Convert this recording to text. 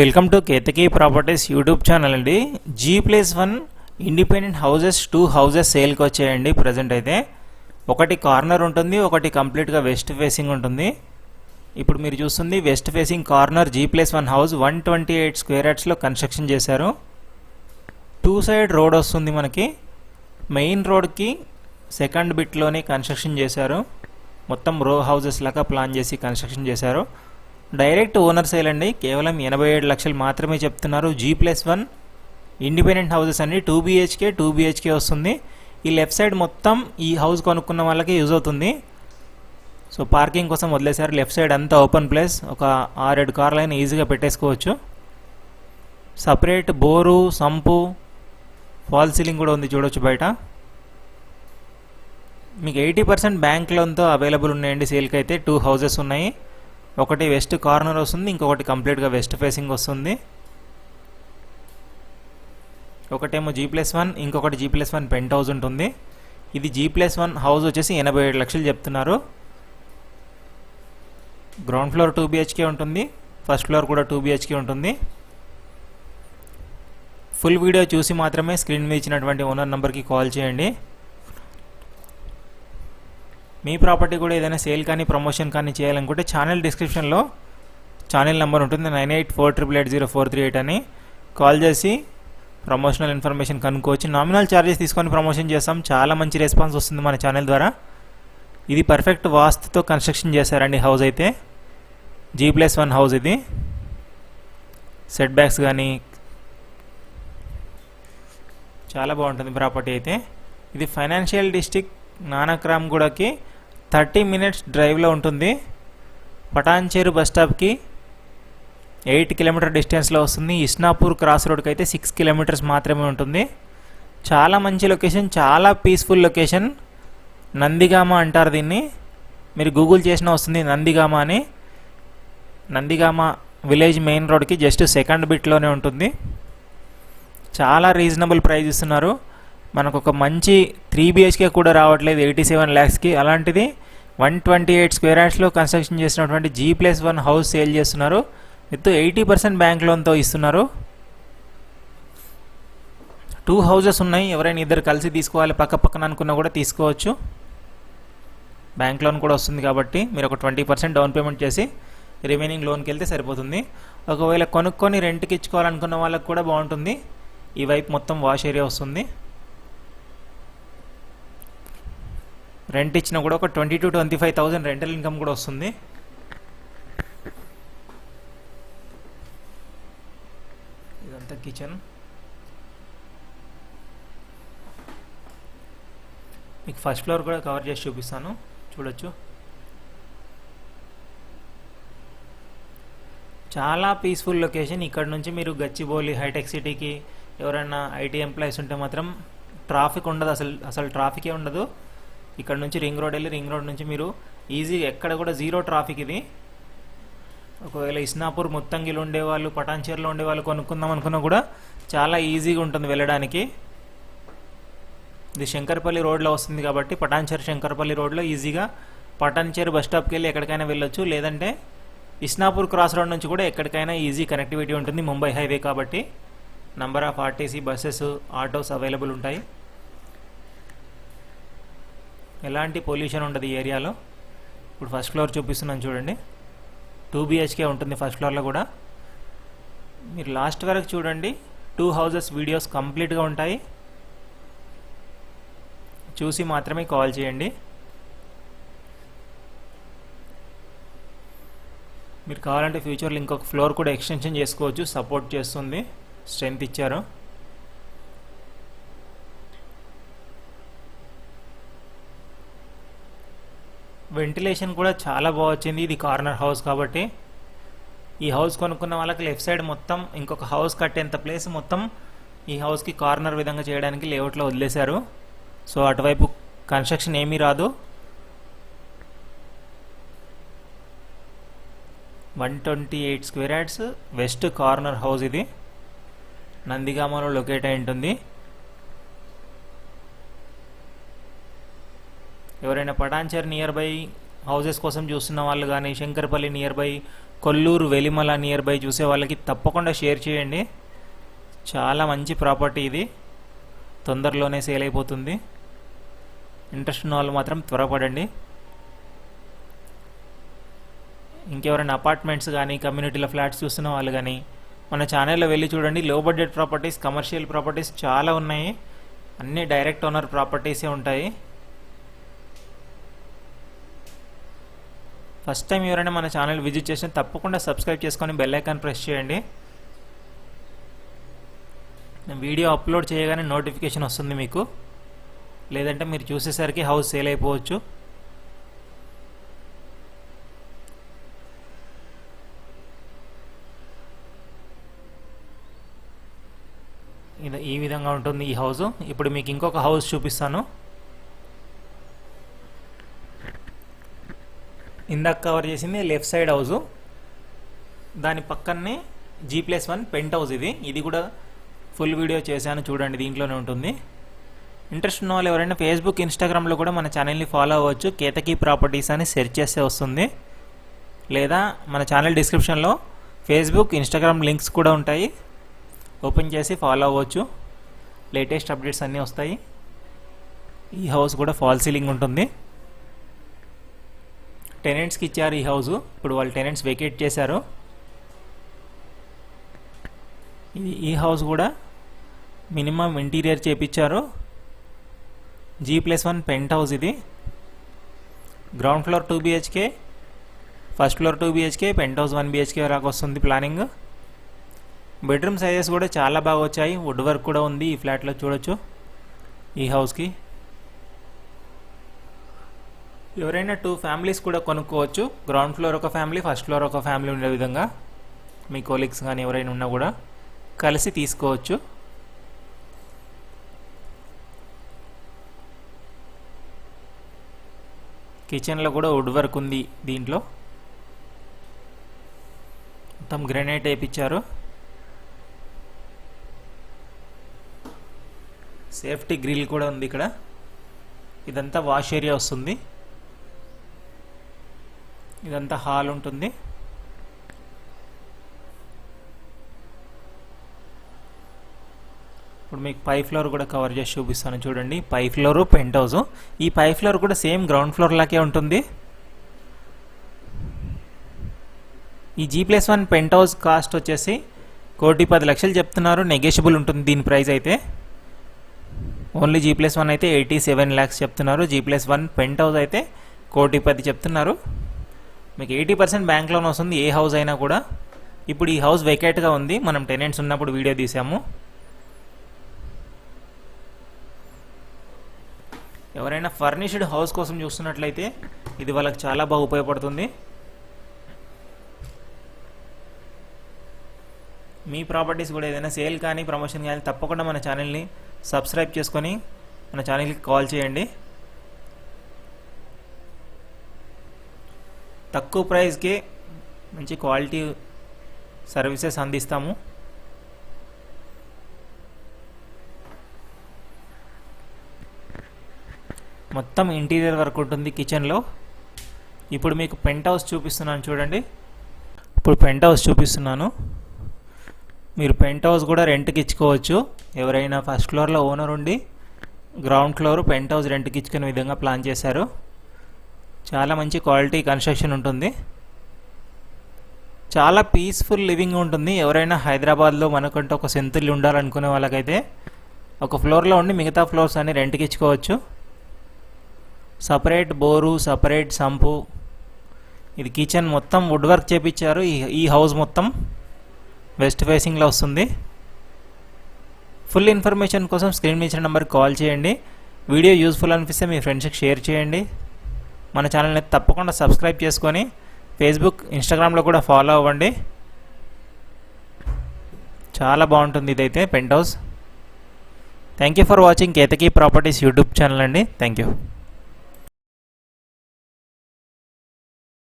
Welcome to Ketaki properties YouTube channel అండి. G plus one independent houses two houses సేల్కి వచ్చాయండి present అయితే. ఒకటి కార్నర్ ఉంటుంది ఒకటి కంప్లీట్గా వెస్ట్ ఫేసింగ్ ఉంటుంది. ఇప్పుడు మీరు చూస్తుంది west facing corner G plus one house one twenty eight square యార్డ్స్లో construction చేశారు. టూ సైడ్ రోడ్ వస్తుంది మనకి. మెయిన్ రోడ్కి సెకండ్ బిట్లోనే కన్స్ట్రక్షన్ చేశారు. మొత్తం రో హౌజెస్ లాగా ప్లాన్ చేసి కన్స్ట్రక్షన్ చేశారు. డైరెక్ట్ ఓనర్ సేల్ అండి. కేవలం ఎనభై ఏడు లక్షలు మాత్రమే చెప్తున్నారు. G plus one independent houses అండి. టూ బీహెచ్కే టూ బీహెచ్కే వస్తుంది. ఈ లెఫ్ట్ సైడ్ మొత్తం ఈ హౌస్ కొనుక్కున్న వాళ్ళకి యూజ్ అవుతుంది. సో పార్కింగ్ కోసం వదిలేశారు. లెఫ్ట్ సైడ్ అంతా ఓపెన్ ప్లేస్. ఒక ఆరేడు కార్లైనా ఈజీగా పెట్టేసుకోవచ్చు. Separate bore sump false ceiling కూడా ఉంది చూడొచ్చు బయట. మీకు ఎయిటీ పర్సెంట్ బ్యాంక్ లోన్తో అవైలబుల్ ఉన్నాయండి సేల్కి అయితే టూ హౌసెస్ ఉన్నాయి. ఒకటి వెస్ట్ కార్నర్ వస్తుంది ఇంకొకటి కంప్లీట్గా వెస్ట్ ఫేసింగ్ వస్తుంది. ఒకటేమో జీ ప్లస్ వన్ ఇంకొకటి G plus one penthouse ఉంటుంది. ఇది జీ ప్లస్ వన్ హౌస్ వచ్చేసి ఎనభై ఏడు లక్షలు చెప్తున్నారు. గ్రౌండ్ ఫ్లోర్ టూ బిహెచ్కే ఉంటుంది ఫస్ట్ ఫ్లోర్ కూడా టూ బిహెచ్కే ఉంటుంది. ఫుల్ వీడియో చూసి మాత్రమే స్క్రీన్ మీద ఇచ్చినటువంటి ఓనర్ నెంబర్కి కాల్ చేయండి. మీ ప్రాపర్టీ కూడా ఏదైనా సేల్ కానీ ప్రమోషన్ కానీ చేయాలనుకుంటే ఛానల్ డిస్క్రిప్షన్లో ఛానల్ నెంబర్ ఉంటుంది. Nine eight four triple eight zero four three eight అని కాల్ చేసి ప్రమోషనల్ ఇన్ఫర్మేషన్ కనుక్కోవచ్చు. నామినల్ ఛార్జెస్ తీసుకొని ప్రమోషన్ చేస్తాం. చాలా మంచి రెస్పాన్స్ వస్తుంది మన ఛానల్ ద్వారా. ఇది పర్ఫెక్ట్ వాస్తుతో కన్స్ట్రక్షన్ చేశారండి హౌస్ అయితే. జీ ప్లస్ వన్ హౌస్ ఇది. సెట్ బ్యాక్స్ కానీ చాలా బాగుంటుంది ప్రాపర్టీ అయితే. ఇది ఫైనాన్షియల్ డిస్టిక్ నానక్రామ్ గూడకి థర్టీ మినిట్స్ డ్రైవ్లో ఉంటుంది. పటాన్చేరు బస్ స్టాప్కి ఎయిట్ కిలోమీటర్ డిస్టెన్స్లో వస్తుంది. ఇస్నాపూర్ క్రాస్ రోడ్కి అయితే సిక్స్ కిలోమీటర్స్ మాత్రమే ఉంటుంది. చాలా మంచి లొకేషన్ చాలా పీస్ఫుల్ లొకేషన్. నందిగామ అంటారు దీన్ని. మీరు గూగుల్ చేసినా వస్తుంది నందిగామ అని. నందిగామ విలేజ్ మెయిన్ రోడ్కి జస్ట్ సెకండ్ బిట్లోనే ఉంటుంది. చాలా రీజనబుల్ ప్రైస్ ఇస్తున్నారు. మనకు ఒక మంచి త్రీ బిహెచ్కే కూడా రావట్లేదు ఎయిటీ సెవెన్ ల్యాక్స్కి అలాంటిది వన్ ట్వంటీ ఎయిట్ స్క్వేర్ యార్డ్స్లో కన్స్ట్రక్షన్ చేసినటువంటి G plus one house sale చేస్తున్నారు. విత్ ఎయిటీ పర్సెంట్ బ్యాంక్ లోన్తో ఇస్తున్నారు. టూ హౌజెస్ ఉన్నాయి. ఎవరైనా ఇద్దరు కలిసి తీసుకోవాలి పక్క పక్కన అనుకున్నా కూడా తీసుకోవచ్చు. బ్యాంక్ లోన్ కూడా వస్తుంది కాబట్టి మీరు ఒక ట్వంటీ పర్సెంట్ డౌన్ పేమెంట్ చేసి రిమైనింగ్ లోన్కి వెళ్తే సరిపోతుంది. ఒకవేళ కొనుక్కొని రెంట్కి ఇచ్చుకోవాలనుకున్న వాళ్ళకి కూడా బాగుంటుంది. ఈ వైపు మొత్తం వాష్ ఏరియా వస్తుంది. రెంట్ ఇచ్చినా కూడా ఒక twenty to twenty five thousand rental income కూడా వస్తుంది. ఇదంతా కిచెన్. మీకు ఫస్ట్ ఫ్లోర్ కూడా కవర్ చేసి చూపిస్తాను. చూడొచ్చు. చాలా పీస్ఫుల్ లొకేషన్. ఇక్కడ నుంచి మీరు గచ్చిబౌలి హైటెక్ సిటీకి ఎవరైనా ఐటీ ఎంప్లాయీస్ ఉంటే మాత్రం ట్రాఫిక్ ఉండదు. అసలు అసలు ట్రాఫికే ఉండదు. ఇక్కడ నుంచి రింగ్ రోడ్ వెళ్ళి రింగ్ రోడ్ నుంచి మీరు ఈజీ ఎక్కడ కూడా జీరో ట్రాఫిక్ ఇది. ఒకవేళ ఇస్నాపూర్ ముత్తంగిలో ఉండేవాళ్ళు పటాన్చేరులో ఉండేవాళ్ళు కొనుక్కుందాం అనుకున్నా కూడా చాలా ఈజీగా ఉంటుంది వెళ్ళడానికి. ఇది శంకర్పల్లి రోడ్లో వస్తుంది కాబట్టి పటాన్చేరు శంకర్పల్లి రోడ్లో ఈజీగా పటాన్చేరు బస్ స్టాప్కి వెళ్ళి ఎక్కడికైనా వెళ్ళొచ్చు. లేదంటే ఇస్నాపూర్ క్రాస్ రోడ్ నుంచి కూడా ఎక్కడికైనా ఈజీ కనెక్టివిటీ ఉంటుంది. ముంబై హైవే కాబట్టి. Number of RTC buses autos available ఉంటాయి. ఎలాంటి పొల్యూషన్ ఉండదు ఈ ఏరియాలో. ఇప్పుడు ఫస్ట్ ఫ్లోర్ చూపిస్తున్నాను చూడండి. టూ బిహెచ్కే ఉంటుంది ఫస్ట్ ఫ్లోర్లో కూడా. మీరు లాస్ట్ వరకు చూడండి. టూ హౌజెస్ వీడియోస్ కంప్లీట్గా ఉంటాయి. చూసి మాత్రమే కాల్ చేయండి. మీరు కావాలంటే ఫ్యూచర్లో ఇంకొక ఫ్లోర్ కూడా ఎక్స్టెన్షన్ చేసుకోవచ్చు. సపోర్ట్ చేస్తుంది. స్ట్రెంత్ ఇచ్చారు. వెంటిలేషన్ కూడా చాలా బాగా వచ్చింది. ఇది కార్నర్ హౌస్ కాబట్టి. ఈ హౌస్ కొనుక్కున్న వాళ్ళకి లెఫ్ట్ సైడ్ మొత్తం ఇంకొక హౌస్ కట్టేంత ప్లేస్ మొత్తం ఈ హౌస్కి కార్నర్ విధంగా చేయడానికి లేఅవుట్లో వదిలేశారు. సో అటువైపు కన్స్ట్రక్షన్ ఏమీ రాదు. One twenty eight square yards west corner house ఇది. నందిగామలో లొకేట్ అయి ఉంటుంది. ఎవరైనా పటాన్చర్ నియర్ బై హౌసెస్ కోసం చూస్తున్న వాళ్ళు కానీ Shankarpalli near by Kollur Velimala near by చూసే వాళ్ళకి తప్పకుండా షేర్ చేయండి. చాలా మంచి ప్రాపర్టీ ఇది. తొందరలోనే సేల్ అయిపోతుంది. ఇంట్రెస్ట్ ఉన్న వాళ్ళు మాత్రం త్వరపడండి. ఇంకెవరైనా అపార్ట్మెంట్స్ కానీ కమ్యూనిటీలో ఫ్లాట్స్ చూస్తున్న వాళ్ళు కానీ మన ఛానల్లో వెళ్ళి చూడండి. లో బడ్జెట్ ప్రాపర్టీస్ కమర్షియల్ ప్రాపర్టీస్ చాలా ఉన్నాయి. అన్నీ డైరెక్ట్ ఓనర్ ప్రాపర్టీసే ఉంటాయి. ఫస్ట్ టైం ఎవరైనా మన ఛానల్ విజిట్ చేసిన తప్పకుండా సబ్స్క్రైబ్ చేసుకొని బెల్ ఐకాన్ ప్రెస్ చేయండి. నేను వీడియో అప్లోడ్ చేయగానే నోటిఫికేషన్ వస్తుంది మీకు. లేదంటే మీరు చూసేసరికి హౌస్ సేల్ అయిపోవచ్చు. ఇది ఈ విధంగా ఉంటుంది ఈ హౌస్. ఇప్పుడు మీకు ఇంకొక హౌస్ చూపిస్తాను. ఇందాక కవర్ చేసింది లెఫ్ట్ సైడ్ హౌస్ దాని పక్కనే G plus one penthouse ఇది. ఇది కూడా ఫుల్ వీడియో చేశాను చూడండి దీంట్లోనే ఉంటుంది. ఇంట్రెస్ట్ ఉన్న వాళ్ళు ఎవరైనా ఫేస్బుక్ ఇన్స్టాగ్రామ్లో కూడా మన ఛానల్ని ఫాలో అవ్వచ్చు. కేతకీ ప్రాపర్టీస్ అని సెర్చ్ చేస్తే వస్తుంది. లేదా మన ఛానల్ డిస్క్రిప్షన్లో ఫేస్బుక్ ఇన్స్టాగ్రామ్ లింక్స్ కూడా ఉంటాయి. ఓపెన్ చేసి ఫాలో అవ్వచ్చు. లేటెస్ట్ అప్డేట్స్ అన్నీ వస్తాయి. ఈ హౌస్ కూడా ఫాల్ సీలింగ్ ఉంటుంది. టెనెంట్స్కి ఇచ్చారు ఈ హౌస్. ఇప్పుడు వాళ్ళు టెనెంట్స్ వెకేట్ చేశారు. ఇది ఈ హౌస్ కూడా మినిమం ఇంటీరియర్ చేపించారు G plus one penthouse ఇది. Ground floor two BHK first floor two BHK penthouse one BHK వరకు వస్తుంది ప్లానింగ్ బెడ్రూమ్ సైజెస్ కూడా చాలా బాగా వచ్చాయి. వుడ్ వర్క్ కూడా ఉంది ఈ ఫ్లాట్లో చూడొచ్చు. ఈ హౌస్కి ఎవరైనా టూ ఫ్యామిలీస్ కూడా కొనుక్కోవచ్చు. గ్రౌండ్ ఫ్లోర్ ఒక ఫ్యామిలీ ఫస్ట్ ఫ్లోర్ ఒక ఫ్యామిలీ ఉండే విధంగా మీ కోలీగ్స్ కానీ ఎవరైనా ఉన్నా కూడా కలిసి తీసుకోవచ్చు. కిచెన్లో కూడా వుడ్ వర్క్ ఉంది దీంట్లో. మొత్తం గ్రెనైట్ వేయించారు సేఫ్టీ గ్రిల్ కూడా ఉంది ఇక్కడ. ఇదంతా వాష్ ఏరియా వస్తుంది. ఇదంతా హాల్ ఉంటుంది. ఇప్పుడు మీకు పై ఫ్లోర్ కూడా కవర్ చేసి చూపిస్తాను చూడండి. పై ఫ్లోర్ పెంట్ హౌస్. ఈ పై ఫ్లోర్ కూడా సేమ్ గ్రౌండ్ ఫ్లోర్ లాగే ఉంటుంది. ఈ G plus one penthouse cost వచ్చేసి కోటి పది లక్షలు చెప్తున్నారు. నెగోషియబుల్ ఉంటుంది దీని ప్రైస్ అయితే. ఓన్లీ జీ ప్లస్ వన్ అయితే ఎయిటీ సెవెన్ ల్యాక్స్ చెప్తున్నారు. G plus one penthouse అయితే కోటి పది చెప్తున్నారు. మీకు ఎయిటీ పర్సెంట్ బ్యాంక్ లోన్ వస్తుంది ఏ హౌస్ అయినా కూడా. ఇప్పుడు ఈ హౌస్ వెకేట్గా ఉంది మనం టెనెంట్స్ ఉన్నప్పుడు వీడియో తీసాము. ఎవరైనా ఫర్నిష్డ్ హౌస్ కోసం చూస్తున్నట్లయితే ఇది వాళ్ళకి చాలా బాగా ఉపయోగపడుతుంది. మీ ప్రాపర్టీస్ కూడా ఏదైనా సేల్ కానీ ప్రమోషన్ కానీ తప్పకుండా మన ఛానల్ని సబ్స్క్రైబ్ చేసుకొని మన ఛానల్కి కాల్ చేయండి. తక్కువ ప్రైస్కి మంచి క్వాలిటీ సర్వీసెస్ అందిస్తాము. మొత్తం ఇంటీరియర్ వర్క్ ఉంటుంది కిచెన్లో. ఇప్పుడు మీకు పెంట్ హౌస్ చూపిస్తున్నాను చూడండి. ఇప్పుడు పెంట్ హౌస్ చూపిస్తున్నాను. మీరు పెంట్ హౌస్ కూడా రెంట్కి ఇచ్చుకోవచ్చు. ఎవరైనా ఫస్ట్ ఫ్లోర్లో ఓనర్ ఉండి గ్రౌండ్ ఫ్లోర్ పెంట్ హౌస్ రెంట్కి ఇచ్చుకునే విధంగా ప్లాన్ చేశారు. చాలా మంచి క్వాలిటీ కన్స్ట్రక్షన్ ఉంటుంది. చాలా పీస్ఫుల్ లివింగ్ ఉంటుంది. ఎవరైనా హైదరాబాద్లో మనకంటే ఒక సెంతులు ఉండాలనుకునే వాళ్ళకైతే ఒక ఫ్లోర్లో ఉండి మిగతా ఫ్లోర్స్ అన్ని రెంట్కి ఇచ్చుకోవచ్చు. Separate bore separate sump. ఇది కిచెన్ మొత్తం వుడ్ వర్క్ చేపించారు ఈ ఈ హౌస్ మొత్తం వెస్ట్ ఫేసింగ్లో వస్తుంది. ఫుల్ ఇన్ఫర్మేషన్ కోసం స్క్రీన్ మీద ఇచ్చిన నెంబర్కి కాల్ చేయండి. వీడియో యూస్ఫుల్ అనిపిస్తే మీ ఫ్రెండ్స్కి షేర్ చేయండి. మన ఛానల్ని తప్పకుండా సబ్స్క్రైబ్ చేసుకొని ఫేస్బుక్ ఇన్స్టాగ్రామ్లో కూడా ఫాలో అవ్వండి. చాలా బాగుంటుంది ఇదైతే penthouse. Thank you for watching Ketaki properties YouTube channel అండి. Thank you.